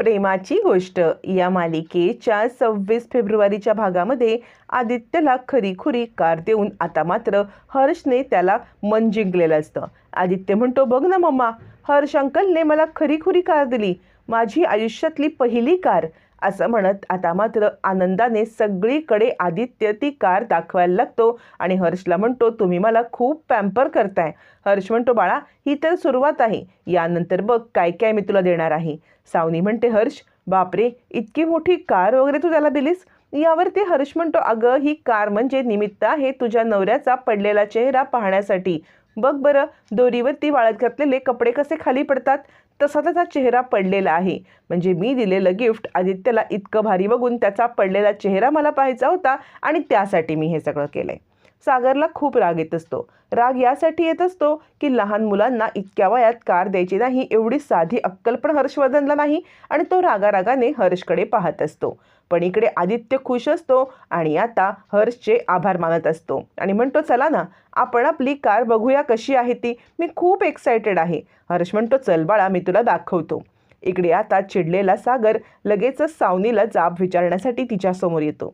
प्रेमाची गोष्ट. या मालिकेच्या सव्वीस फेब्रुवारीच्या भागामध्ये आदित्यला खरीखुरी कार देऊन आता मात्र हर्षने त्याला मन जिंकलेलं असतं. आदित्य म्हणतो बघ ना मम्मा हर्ष अंकलने मला खरीखुरी कार दिली. माझी आयुष्यातली पहिली कार असं म्हणत आता मात्र आनंदाने सगळीकडे आदित्य ती कार दाखवायला लागतो. आणि हर्षला म्हणतो तुम्ही मला खूप पॅम्पर करताय. हर्ष म्हणतो बाळा ही तर सुरुवात आहे. यानंतर बघ काय काय मी तुला देणार आहे. सावनी म्हणते हर्ष बापरे इतकी मोठी कार वगैरे तू त्याला दिलीस? यावरती हर्ष म्हणतो अगं ही कार म्हणजे निमित्त आहे तुझ्या नवऱ्याचा पडलेला चेहरा पाहण्यासाठी. बघ बरं दोरीवरती वाळत घातलेले कपडे कसे खाली पडतात. तसा त्याचा चेहरा पडलेला आहे. म्हणजे मी दिलेलं गिफ्ट आदित्यला इतकं भारी बघून त्याचा पडलेला चेहरा मला पाहायचा होता आणि त्यासाठी मी हे सगळं केलं आहे सागरला खूप राग येत असतो. राग यासाठी येत असतो की लहान मुलांना इतक्या वयात कार द्यायची नाही एवढी साधी अक्कल पण हर्षवर्धनला नाही आणि तो रागारागाने हर्षकडे पाहत असतो. पण इकडे आदित्य खुश असतो आणि आता हर्षचे आभार मानत असतो आणि म्हणतो चला ना आपण आपली कार बघूया कशी आहे ती. मी खूप एक्सायटेड आहे. हर्ष म्हणतो चल बाळा मी तुला दाखवतो. इकडे आता चिडलेला सागर लगेचच सावनीला जाब विचारण्यासाठी तिच्यासमोर येतो.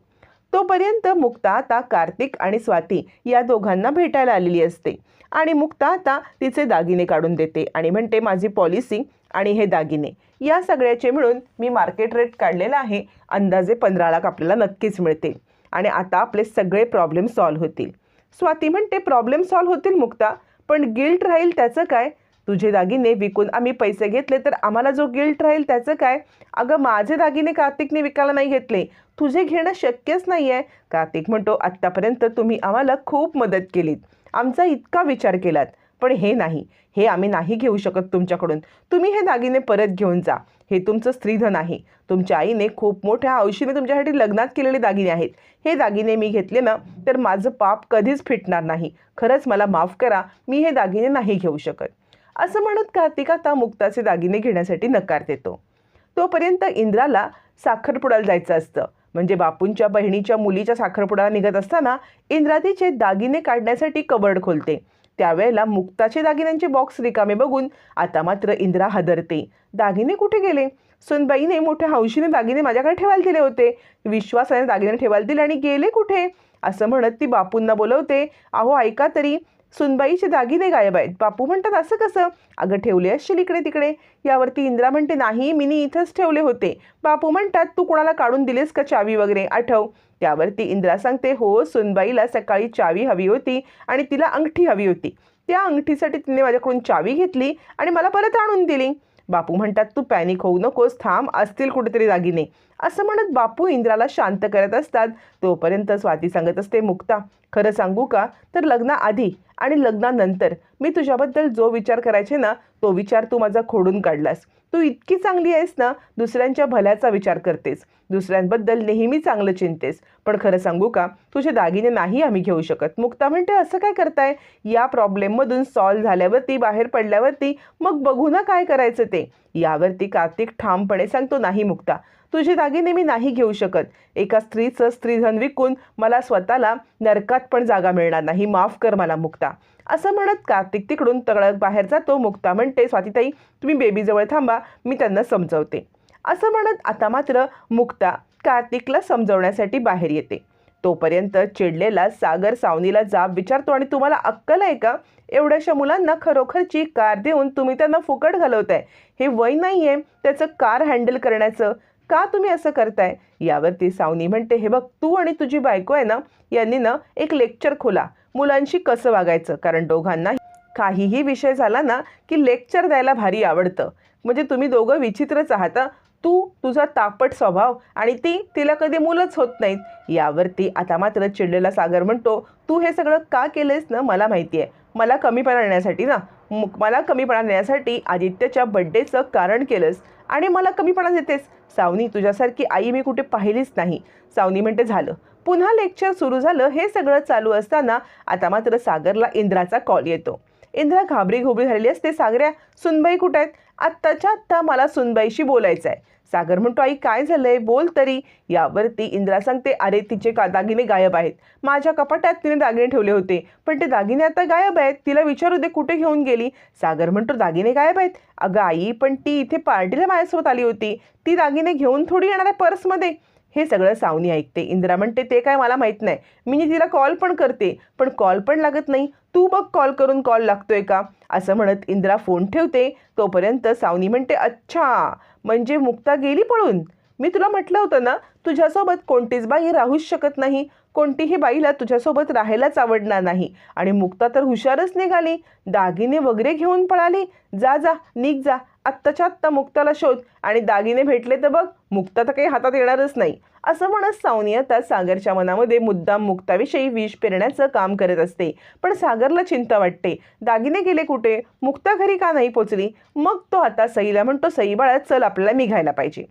तोपर्यंत मुक्ता आता कार्तिक आणि स्वाती या दोघांना भेटायला आलेली असते. आणि मुक्ता आता तिचे दागिने काढून देते आणि म्हणते माझी पॉलिसी आणि हे दागिने. या सगळ्याचे मिळून मी मार्केट रेट काढलेला आहे. अंदाजे पंधरा लाख आपल्याला नक्कीच मिळतील. आणि आता आपले सगळे प्रॉब्लेम सॉल्व्ह होतील. स्वाती म्हणते प्रॉब्लेम सॉल्व्ह होतील मुक्ता पण गिल्ट राहील त्याचं काय? तुझे दागिने विकून आम्ही पैसे घेतले तर आम्हाला जो गिल्ट राहील त्याचं काय? अगं माझे दागिने कार्तिकने विकायला नाही घेतले. तुझे घेणं शक्यच नाही आहे कार्तिक म्हणतो आत्तापर्यंत तुम्ही आम्हाला खूप मदत केलीत. आमचा इतका विचार केलात. पण हे नाही. हे आम्ही नाही घेऊ शकत तुमच्याकडून. तुम्ही हे दागिने परत घेऊन जा. हे तुमचं स्त्रीधन आहे. तुमच्या आईने खूप मोठ्या औषधीने तुमच्यासाठी लग्नात केलेले दागिने आहेत. हे दागिने मी घेतले ना तर माझं पाप कधीच फिटणार नाही. खरंच मला माफ करा. मी हे दागिने नाही घेऊ शकत. असं म्हणत कार्तिक आता मुक्ताचे दागिने घेण्यासाठी नकार देतो. तोपर्यंत इंद्राला साखरपुड्याला जायचं असतं. म्हणजे बापूंच्या बहिणीच्या मुलीच्या साखरपुड्याला निघत असताना इंद्रा तिचे दागिने काढण्यासाठी कबड खोलते. त्यावेळेला मुक्ताचे दागिन्यांचे बॉक्स रिकामे बघून आता मात्र इंद्रा हदरते. दागिने कुठे गेले? सुनबाईने मोठ्या हौशीने दागिने माझ्याकडे ठेवायला दिले होते. विश्वासाने दागिने ठेवायला दिले आणि गेले कुठे? असं म्हणत ती बापूंना बोलवते अहो ऐका तरी सुनबाईचे दागिने गायब आहेत. बापू म्हणतात असं कसं? अगं ठेवले असशील इकडे तिकडे. यावरती इंद्रा म्हणते नाही मीनी इथंच ठेवले होते. बापू म्हणतात तू कोणाला काढून दिलेस का चावी वगैरे? आठव. त्यावरती इंद्रा सांगते हो सुनबाईला सकाळी चावी हवी होती आणि तिला अंगठी हवी होती. त्या अंगठीसाठी तिने माझ्याकडून चावी घेतली आणि मला परत आणून दिली. बापू म्हणतात तू पॅनिक होऊ नकोस थांब असतील कुठेतरी दागिने. असं म्हणत बापू इंद्राला शांत करत असतात. तोपर्यंत स्वाती सांगत असते मुक्ता खरं सांगू का? तर लग्नाआधी आणि लग्नानंतर मी तुझ्याबद्दल जो विचार करायचे ना तो विचार तू माझा खोडून काढलास. तू इतकी चांगली आहेस ना दुसऱ्यांच्या भल्याचा विचार करतेस. दुसऱ्यांबद्दल नेहमी चांगलं चिंतेस. पण खरं सांगू का तुझे दागिने नाही आम्ही घेऊ शकत. मुक्ता म्हणते असं काय करताय? या प्रॉब्लेममधून सॉल्व्ह झाल्यावरती बाहेर पडल्यावरती मग बघू ना काय करायचं ते. यावरती कार्तिक ठामपणे सांगतो नाही मुक्ता तुझे दागिने मी नाही घेऊ शकत. एका स्त्रीचं स्त्रीधन विकून मला स्वतःला नरकात पण जागा मिळणार नाही. माफ कर मला मुक्ता. असं म्हणत कार्तिक तिकडून तळक बाहेर जातो. मुक्ता म्हणते स्वातीताई तुम्ही बेबीजवळ थांबा मी त्यांना समजवते. असं म्हणत आता मात्र मुक्ता कार्तिकला समजवण्यासाठी बाहेर येते. तोपर्यंत चिडलेला सागर सावनीला जाब विचारतो आणि तुम्हाला अक्कल आहे का? एवढ्याशा मुलांना खरोखरची कार देऊन तुम्ही त्यांना फुकट घालवताय. हे वय नाही आहे त्याचं कार हँडल करण्याचं. का तुम्ही असं करताय? यावरती सावनी म्हणते हे बघ तू आणि तुझी बायको आहे ना यांनी ना एक लेक्चर खोला. मुलांशी कसं वागायचं? कारण दोघांना काहीही विषय झाला ना की लेक्चर द्यायला भारी आवडतं. म्हणजे तुम्ही दोघं विचित्रच आहात तू तुझा तापट स्वभाव आणि ती तिला कधी मुलंच होत नाहीत. यावरती आता मात्र चिडलेला सागर म्हणतो तू हे सगळं का केलंयस ना मला माहिती आहे मला कमीपणा देण्यासाठी ना मला कमीपणा देण्यासाठी आदित्यच्या बड्डेचं कारण केलंस आणि मला कमीपणा देतेस. सावनी तुझ्यासारखी आई मी कुठे पाहिलीच नाही. सावनी म्हणते झालं. पुन्हा लेक्चर सुरू झालं हे सगळं चालू असताना आता मात्र सागरला इंद्राचा कॉल येतो. इंद्रा घाबरी घोबरी झालेली असते सागऱ्या सुनबाई कुठं आहेत? आत्ताच्या आत्ता मला सुनबाईशी बोलायचं आहे सागर म्हणतो आई काय झालंय? बोल तरी. यावरती इंद्रा सांगते अरे तिचे का दागिने गायब आहेत. माझ्या कपाटात तिने दागिने ठेवले होते पण ते दागिने आता गायब आहेत. तिला विचारू दे कुठे घेऊन गेली? सागर म्हणतो दागिने गायब आहेत. अगं आई पण ती इथे पार्टीला माझ्यासोबत आली होती. ती दागिने घेऊन थोडी येणार आहे पर्समध्ये. हे सगळं सावनी ऐकते. इंदिरा म्हणते ते काय मला माहीत नाही. मी तिला कॉल पण करते पण कॉल पण लागत नाही. तू बघ कॉल करून कॉल लागतोय का? असं म्हणत इंदिरा फोन ठेवते. तोपर्यंत सावनी म्हणते अच्छा म्हणजे मुक्ता गेली पळून? मी तुला म्हटलं होतं ना तुझ्यासोबत कोणतीच बाई राहूच शकत नाही. कोणतीही बाईला तुझ्यासोबत राहायलाच आवडणार नाही. आणि मुक्ता तर हुशारच निघाली. दागिने वगैरे घेऊन पळाली. जा जा निघ जा. आत्ताच्या आत्ता मुक्ताला शोध. आणि दागिने भेटले तर बघ मुक्ता तर काही हातात येणारच नाही. असं म्हणत सावनी आता सागरच्या मनामध्ये मुद्दाम मुक्ताविषयी विष पेरण्याचं काम करत असते. पण सागरला चिंता वाटते. दागिने गेले कुठे? मुक्ता घरी का नाही पोचली? मग तो आता सईला म्हणतो सई बाळा चल आपल्याला निघायला पाहिजे.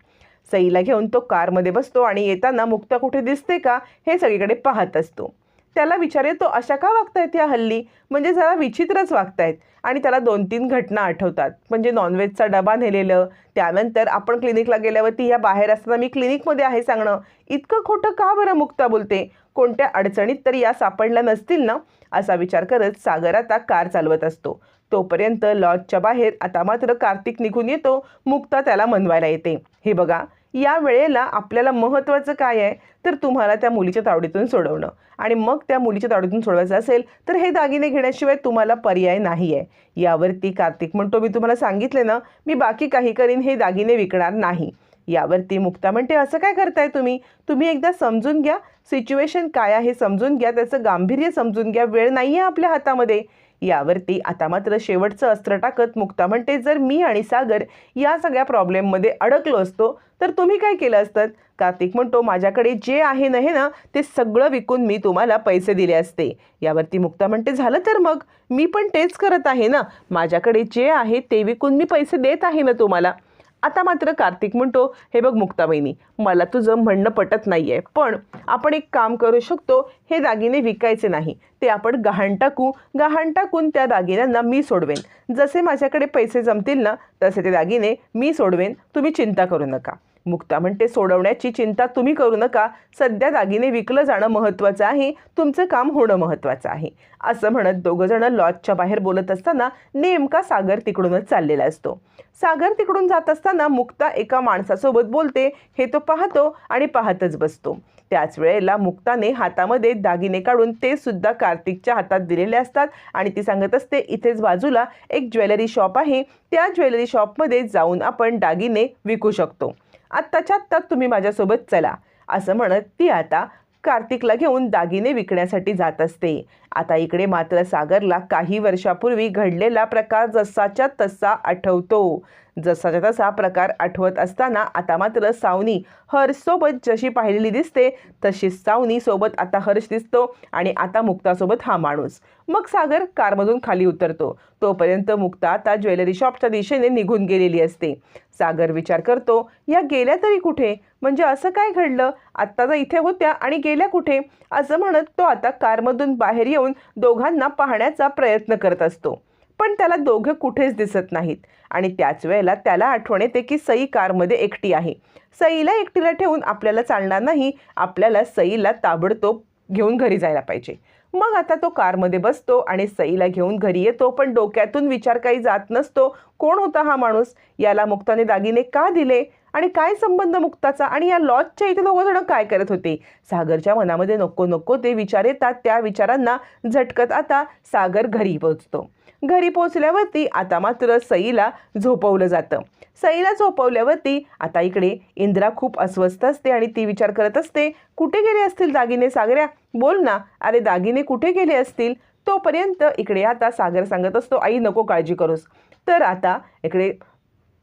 सईला घेऊन तो कारमध्ये बसतो आणि येताना मुक्ता कुठे दिसते का हे सगळीकडे पाहत असतो. त्याला विचारे तो अशा का वागतायत या हल्ली? म्हणजे जरा विचित्रच वागतायत. आणि त्याला दोन तीन घटना आठवतात. म्हणजे नॉनव्हेजचा डबा नेलेलं त्यानंतर आपण क्लिनिकला गेल्यावरती ह्या बाहेर असताना मी क्लिनिकमध्ये आहे सांगणं. इतकं खोटं का बरं मुक्ता बोलते? कोणत्या अडचणीत तरी या सापडल्या नसतील ना? असा विचार करत सागर आता कार चालवत असतो. तोपर्यंत लॉजच्या बाहेर आता मात्र कार्तिक निघून येतो मुक्ता त्याला मनवायला येते. हे बघा या वेळेला आपल्याला महत्त्वाचं काय आहे? तर तुम्हाला त्या मुलीच्या तावडीतून सोडवणं. आणि मग त्या मुलीच्या तावडीतून सोडवायचं असेल तर हे दागिने घेण्याशिवाय तुम्हाला पर्याय नाही आहे यावरती कार्तिक म्हणतो मी तुम्हाला सांगितले ना मी बाकी काही करीन हे दागिने विकणार नाही. यावरती मुक्ता म्हणते असं काय करताय तुम्ही? तुम्ही एकदा समजून घ्या सिच्युएशन काय आहे समजून घ्या त्याचं गांभीर्य समजून घ्या वेळ नाही आहे आपल्या हातामध्ये. यावरती आता मात्र शेवटचं अस्त्र टाकत मुक्ता म्हणते जर मी आणि सागर या सगळ्या प्रॉब्लेममध्ये अडकलो असतो तर तुम्ही काय केलं असतं? कार्तिक म्हणतो माझ्याकडे जे आहे ना हे ना ते सगळं विकून मी तुम्हाला पैसे दिले असते. यावरती मुक्ता म्हणते झालं तर मग? मी पण तेच करत आहे ना. माझ्याकडे जे आहे ते विकून मी पैसे देत आहे ना तुम्हाला. आता मात्र कार्तिक म्हणतो हे बघ मुक्ताबाईनी मला तुझं म्हणणं पटत नाही आहे पण आपण एक काम करू शकतो हे दागिने विकायचे नाही ते आपण गहाण टाकू गहाण टाकून त्या दागिन्यांना मी सोडवेन. जसे माझ्याकडे पैसे जमतील ना तसे ते दागिने मी सोडवेन तुम्ही चिंता करू नका. मुक्ता म्हणते सोडवण्याची चिंता तुम्ही करू नका सध्या दागिने विकलं जाणं महत्त्वाचं आहे तुमचं काम होणं महत्त्वाचं आहे. असं म्हणत दोघंजणं लॉजच्या बाहेर बोलत असताना नेमका सागर तिकडूनच चाललेला असतो. सागर तिकडून जात असताना मुक्ता एका माणसासोबत बोलते हे तो पाहतो आणि पाहतच बसतो. त्याच वेळेला मुक्ताने हातामध्ये दागिने काढून ते सुद्धा कार्तिकच्या हातात दिलेले असतात आणि ती सांगत असते इथेच बाजूला एक ज्वेलरी शॉप आहे. त्या ज्वेलरी शॉपमध्ये जाऊन आपण दागिने विकू शकतो. आत्ताच्या आत्ता तुम्ही माझ्यासोबत चला. असं म्हणत ती आता कार्तिकला घेऊन दागिने विकण्यासाठी जात असते. आता इकडे मात्र सागरला काही वर्षापूर्वी घडलेला प्रकार जसाच्या तसा आठवतो. जसाच्या तसा प्रकार आठवत असताना आता मात्र सावनी हर्षसोबत जशी पाहिलेली दिसते तशीच सावनी सोबत आता हर्ष दिसतो आणि आता मुक्तासोबत हा माणूस. मग सागर कारमधून खाली उतरतो. तोपर्यंत मुक्ता आता ज्वेलरी शॉपच्या दिशेने निघून गेलेली असते. सागर विचार करतो या गेल्या तरी कुठे? म्हणजे असं काय घडलं? आत्ता तर इथे होत्या आणि गेल्या कुठे? असं म्हणत तो आता कारमधून बाहेर येऊन दोघांना पाहण्याचा प्रयत्न करत असतो. पण त्याला दोघं कुठेच दिसत नाहीत. आणि त्याच वेळेला त्याला आठवण येते की सई कारमध्ये एकटी आहे. सईला एकटीला ठेवून आपल्याला चालणार नाही. आपल्याला सईला ताबडतोब घेऊन घरी जायला पाहिजे. मग आता तो कारमध्ये बसतो आणि सईला घेऊन घरी येतो पण डोक्यातून विचार काही जात नसतो. कोण होता हा माणूस? याला मुक्ताने दागिने का दिले? आणि काय संबंध मुक्ताचा? आणि या लॉजच्या इथे दोघं जण काय करत होते? सागरच्या मनामध्ये नको नको ते विचार येतात. त्या विचारांना झटकत आता सागर घरी पोहोचतो. घरी पोहोचल्यावरती आता मात्र सईला झोपवलं जातं. सईला झोपवल्यावरती आता इकडे इंद्रा खूप अस्वस्थ असते आणि ती विचार करत असते कुठे गेले असतील दागिने सागऱ्या? बोल ना. अरे दागिने कुठे गेले असतील? तोपर्यंत इकडे आता सागर सांगत असतो आई नको काळजी करूस. तर आता इकडे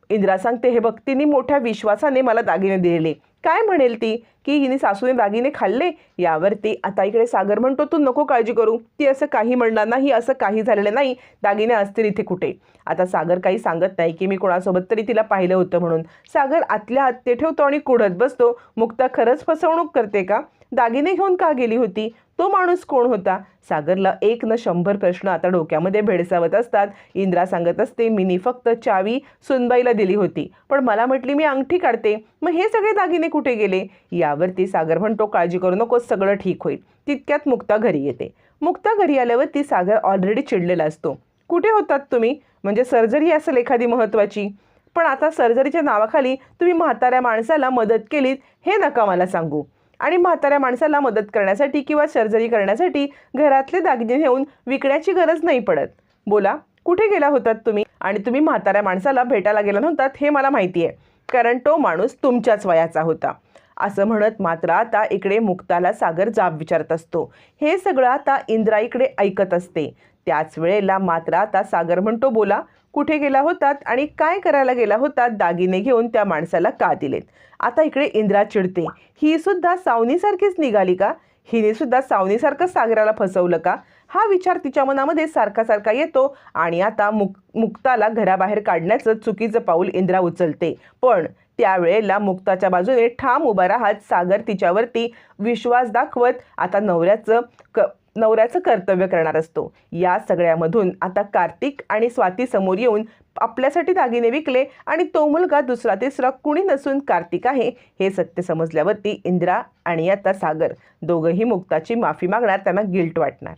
इंदिरा सांगते हे बघ तिने मोठ्या विश्वासाने मला दागिने दिलेले. काय म्हणेल ती? की हिने सासूने दागिने खाल्ले? यावरती आता इकडे सागर म्हणतो तू नको काळजी करू. ती असं काही म्हणणार नाही असं काही झालेलं नाही. दागिने असतील इथे कुठे? आता सागर काही सांगत नाही की मी कोणासोबत तरी तिला पाहिलं होतं म्हणून. सागर आतल्या आत ते ठेवतो आणि कुढत बसतो. मुक्ता खरंच फसवणूक करते का? दागिने घेऊन का गेली होती? तो माणूस कोण होता? सागरला एक न शंभर प्रश्न आता डोक्यामध्ये भेडसावत असतात. इंद्रा सांगत असते मीनी फक्त चावी सुनबाईला दिली होती. पण मला म्हटली मी अंगठी काढते. मग हे सगळे दागिने कुठे गेले? यावरती सागर म्हणतो काळजी करू नको सगळं ठीक होईल. तितक्यात मुक्ता घरी येते. मुक्ता घरी आल्यावरती सागर ऑलरेडी चिडलेला असतो. कुठे होतात तुम्ही? म्हणजे सर्जरी असेल एखादी महत्त्वाची पण आता सर्जरीच्या नावाखाली तुम्ही म्हाताऱ्या माणसाला मदत केलीत. हे नका मला सांगू. आणि म्हाताऱ्या माणसाला मदत करण्यासाठी किंवा सर्जरी करण्यासाठी घरातले दागिने नेऊन विकण्याची गरज नाही पडत. बोला कुठे गेला होतात तुम्ही? आणि तुम्ही म्हाताऱ्या माणसाला भेटायला गेला नव्हतात हे मला माहिती आहे कारण तो माणूस तुमच्याच वयाचा होता. असं म्हणत मात्र आता इकडे मुक्ताला सागर जाब विचारत असतो. हे सगळं आता इंद्रा इकडे ऐकत असते. त्याच वेळेला मात्र आता सागर म्हणतो बोला कुठे गेला होतात आणि काय करायला गेला होता दागिने घेऊन त्या माणसाला का दिलेत? आता इकडे इंद्रा चिडते. ही सुद्धा सावनीसारखीच निघाली का? हिने सुद्धा सावनीसारखं सागराला फसवलं का? हा विचार तिच्या मनामध्ये सारखा सारखा येतो आणि आता मुक मुक्ताला घराबाहेर काढण्याचं चुकीचं पाऊल इंद्रा उचलते. पण त्यावेळेला मुक्ताच्या बाजूने ठाम उभा राहत सागर तिच्यावरती विश्वास दाखवत आता नवऱ्याचं क नवऱ्याचं कर्तव्य करणार असतो. या सगळ्यामधून आता कार्तिक आणि स्वाती समोर येऊन आपल्यासाठी दागिने विकले आणि तो मुलगा दुसरा तिसरा कुणी नसून कार्तिक आहे हे सत्य समजल्यावरती इंदिरा आणि आता सागर दोघंही मुक्ताची माफी मागणार त्यांना गिल्ट वाटणार.